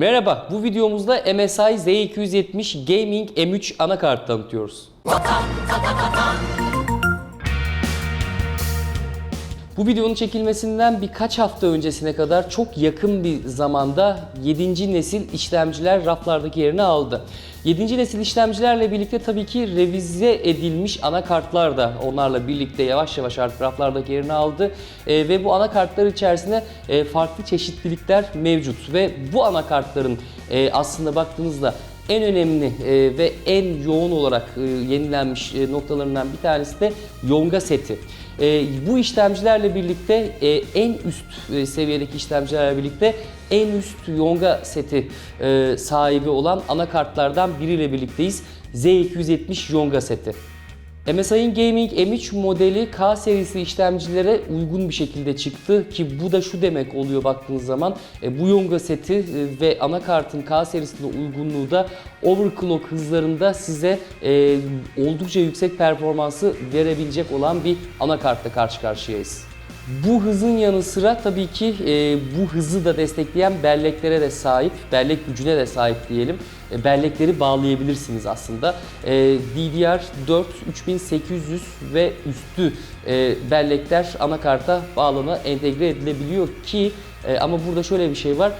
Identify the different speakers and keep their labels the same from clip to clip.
Speaker 1: Merhaba, bu videomuzda MSI Z270 Gaming M3 anakart tanıtıyoruz. Bu videonun çekilmesinden birkaç hafta öncesine kadar çok yakın bir zamanda 7. nesil işlemciler raflardaki yerini aldı. 7. nesil işlemcilerle birlikte tabii ki revize edilmiş anakartlar da onlarla birlikte yavaş yavaş artık raflardaki yerini aldı. Ee, ve bu anakartlar içerisinde e, farklı çeşitlilikler mevcut ve bu anakartların e, aslında baktığınızda en önemli e, ve en yoğun olarak e, yenilenmiş e, noktalarından bir tanesi de Yonga seti. E, bu işlemcilerle birlikte e, en üst e, seviyedeki işlemcilerle birlikte en üst Yonga seti e, sahibi olan anakartlardan biriyle birlikteyiz. Z270 Yonga seti. MSI'ın Gaming M3 modeli K serisi işlemcilere uygun bir şekilde çıktı ki bu da şu demek oluyor baktığınız zaman e, bu Yonga seti e, ve anakartın K serisinde uygunluğu da overclock hızlarında size e, oldukça yüksek performansı verebilecek olan bir anakartla karşı karşıyayız. Bu hızın yanı sıra tabii ki e, bu hızı da destekleyen belleklere de sahip, bellek gücüne de sahip diyelim. E, bellekleri bağlayabilirsiniz aslında. E, DDR4 3800 ve üstü e, bellekler anakarta bağlana entegre edilebiliyor ki e, ama burada şöyle bir şey var.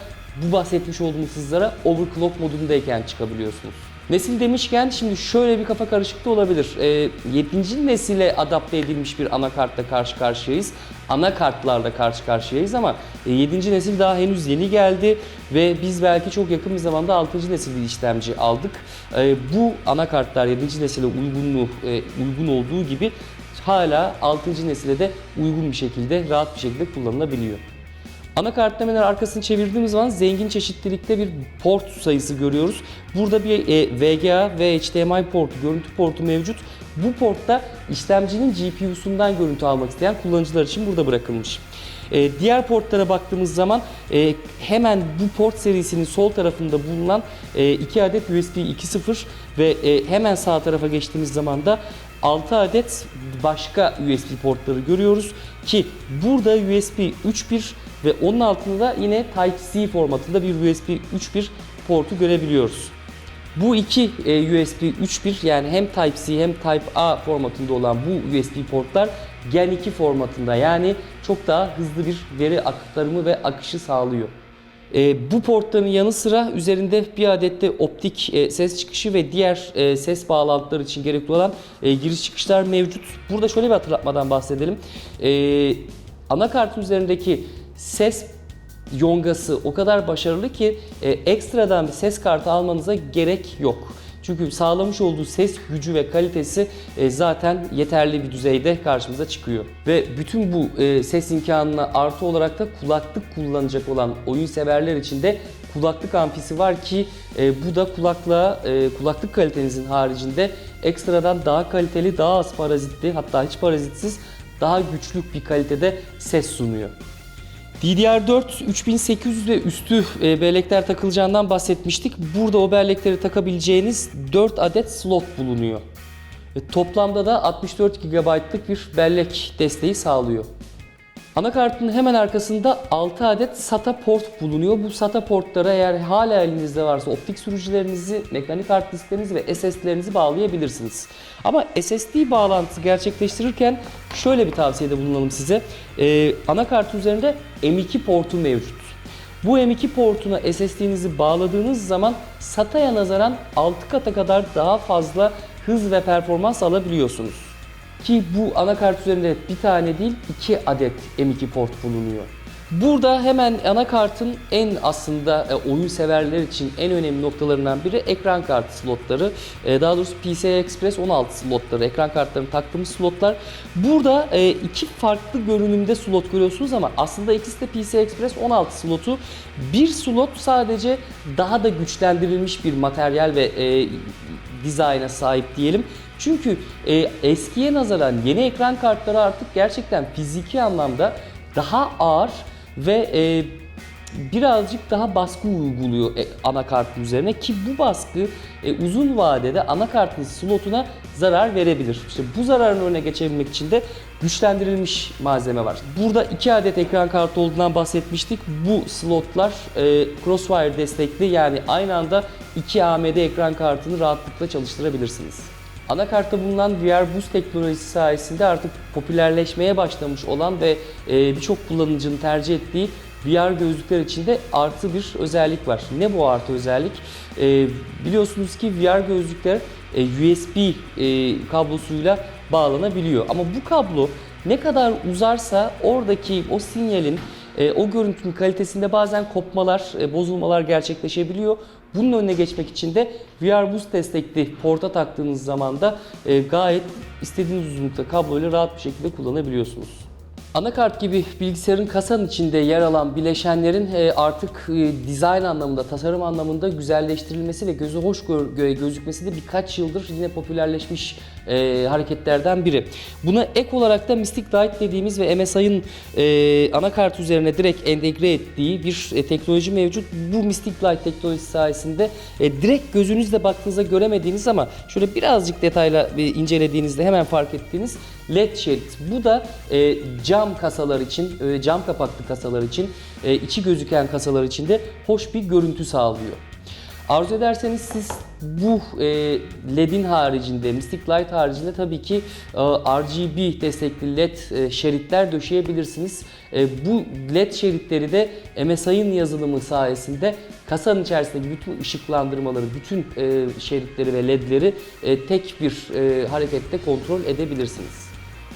Speaker 1: Bu bahsetmiş olduğumuz hızlara overclock modundayken çıkabiliyorsunuz. Nesil demişken şimdi şöyle bir kafa karışıklığı olabilir. Ee, 7. nesile adapte edilmiş bir anakartla karşı karşıyayız. Anakartlarla karşı karşıyayız ama e, 7. nesil daha henüz yeni geldi ve biz belki çok yakın bir zamanda 6. nesil bir işlemci aldık. Ee, bu anakartlar 7. nesile uygunluğu e, uygun olduğu gibi hala 6. nesile de uygun bir şekilde rahat bir şekilde kullanılabiliyor. Anakartın hemen arkasını çevirdiğimiz zaman zengin çeşitlilikte bir port sayısı görüyoruz. Burada bir e, VGA ve HDMI portu, görüntü portu mevcut. Bu portta işlemcinin GPU'sundan görüntü almak isteyen kullanıcılar için burada bırakılmış. E, diğer portlara baktığımız zaman e, hemen bu port serisinin sol tarafında bulunan e, 2 adet USB 2.0 ve e, hemen sağ tarafa geçtiğimiz zaman da 6 adet başka USB portları görüyoruz ki burada USB 3.1 ve onun altında da yine Type-C formatında bir USB 3.1 portu görebiliyoruz. Bu iki e, USB 3.1 yani hem Type-C hem Type-A formatında olan bu USB portlar Gen 2 formatında yani çok daha hızlı bir veri aktarımı ve akışı sağlıyor. E, bu portların yanı sıra üzerinde bir adet de optik e, ses çıkışı ve diğer e, ses bağlantıları için gerekli olan e, giriş çıkışlar mevcut. Burada şöyle bir hatırlatmadan bahsedelim. E, anakartın üzerindeki ses yongası o kadar başarılı ki e, ekstradan bir ses kartı almanıza gerek yok. Çünkü sağlamış olduğu ses gücü ve kalitesi e, zaten yeterli bir düzeyde karşımıza çıkıyor. Ve bütün bu e, ses imkanına artı olarak da kulaklık kullanacak olan oyun severler için de kulaklık amfisi var ki e, bu da kulaklığa, e, kulaklık kalitenizin haricinde ekstradan daha kaliteli, daha az parazitli hatta hiç parazitsiz daha güçlü bir kalitede ses sunuyor. DDR4 3800 ve üstü e, bellekler takılacağından bahsetmiştik. Burada o bellekleri takabileceğiniz 4 adet slot bulunuyor. Toplamda da 64 GB'lık bir bellek desteği sağlıyor. Anakartın hemen arkasında 6 adet SATA port bulunuyor. Bu SATA portlara eğer hala elinizde varsa optik sürücülerinizi, mekanik hard disklerinizi ve SSD'lerinizi bağlayabilirsiniz. Ama SSD bağlantısı gerçekleştirirken şöyle bir tavsiyede bulunalım size. Ee, anakart üzerinde M2 portu mevcut. Bu M2 portuna SSD'nizi bağladığınız zaman SATA'ya nazaran 6 kata kadar daha fazla hız ve performans alabiliyorsunuz. Ki bu anakart üzerinde bir tane değil iki adet M2 port bulunuyor. Burada hemen anakartın en aslında e, oyun severler için en önemli noktalarından biri ekran kartı slotları. E, Daha doğrusu PCI Express 16 slotları, ekran kartlarını taktığımız slotlar. Burada e, iki farklı görünümde slot görüyorsunuz ama aslında ikisi de PCI Express 16 slotu. Bir slot sadece daha da güçlendirilmiş bir materyal ve dizayna sahip diyelim. Çünkü e, eskiye nazaran yeni ekran kartları artık gerçekten fiziki anlamda daha ağır ve e, birazcık daha baskı uyguluyor e, anakartın üzerine ki bu baskı e, uzun vadede anakartın slotuna zarar verebilir. İşte bu zararın önüne geçebilmek için de güçlendirilmiş malzeme var. Burada 2 adet ekran kartı olduğundan bahsetmiştik. Bu slotlar e, Crossfire destekli yani aynı anda 2 AMD ekran kartını rahatlıkla çalıştırabilirsiniz. Anakartta bulunan VR Boost teknolojisi sayesinde artık popülerleşmeye başlamış olan ve e, birçok kullanıcının tercih ettiği VR gözlükler içinde artı bir özellik var. Ne bu artı özellik? E, biliyorsunuz ki VR gözlükler e, USB e, kablosuyla bağlanabiliyor. Ama bu kablo ne kadar uzarsa oradaki o sinyalin o görüntünün kalitesinde bazen kopmalar, bozulmalar gerçekleşebiliyor. Bunun önüne geçmek için de VR Boost destekli porta taktığınız zaman da e, gayet istediğiniz uzunlukta kabloyla rahat bir şekilde kullanabiliyorsunuz. Anakart gibi bilgisayarın kasanın içinde yer alan bileşenlerin e, artık e, dizayn anlamında, tasarım anlamında güzelleştirilmesi ve gözü hoş gözükmesi de birkaç yıldır yine popülerleşmiş e, hareketlerden biri. Buna ek olarak da Mystic Light dediğimiz ve MSI'ın anakart üzerine direkt entegre ettiği bir teknoloji mevcut. Bu Mystic Light teknolojisi sayesinde direkt gözünüzle baktığınızda göremediğiniz ama şöyle birazcık detayla incelediğinizde hemen fark ettiğiniz LED şerit. Bu da e, cam kasalar için, e, cam kapaklı kasalar için, e, içi gözüken kasalar için de hoş bir görüntü sağlıyor. Arzu ederseniz siz bu e, LED'in haricinde, Mystic Light haricinde tabii ki RGB destekli LED şeritler döşeyebilirsiniz. Bu LED şeritleri de MSI'ın yazılımı sayesinde kasanın içerisindeki bütün ışıklandırmaları, bütün şeritleri ve LED'leri tek bir e, harekette kontrol edebilirsiniz.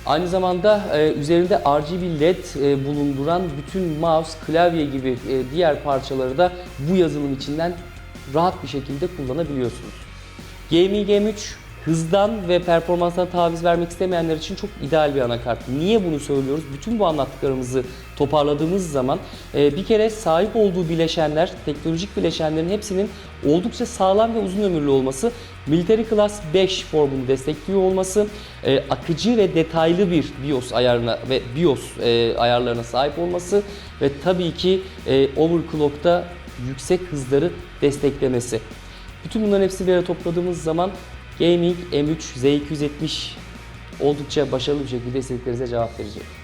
Speaker 1: Aynı zamanda e, üzerinde RGB LED e, bulunduran bütün mouse, klavye gibi e, diğer parçaları da bu yazılım içinden rahat bir şekilde kullanabiliyorsunuz. Gaming M3 hızdan ve performanstan taviz vermek istemeyenler için çok ideal bir anakart. Niye bunu söylüyoruz? Bütün bu anlattıklarımızı toparladığımız zaman e, bir kere sahip olduğu bileşenler, teknolojik bileşenlerin hepsinin oldukça sağlam ve uzun ömürlü olması, Military Class 5 formunu destekliyor olması, e, akıcı ve detaylı bir BIOS ayarına ve BIOS e, ayarlarına sahip olması ve tabii ki overclock'ta yüksek hızları desteklemesi. Bütün bunların hepsini bir araya topladığımız zaman Gaming M3 Z270 oldukça başarılı bir şekilde istediklerinize cevap verecek.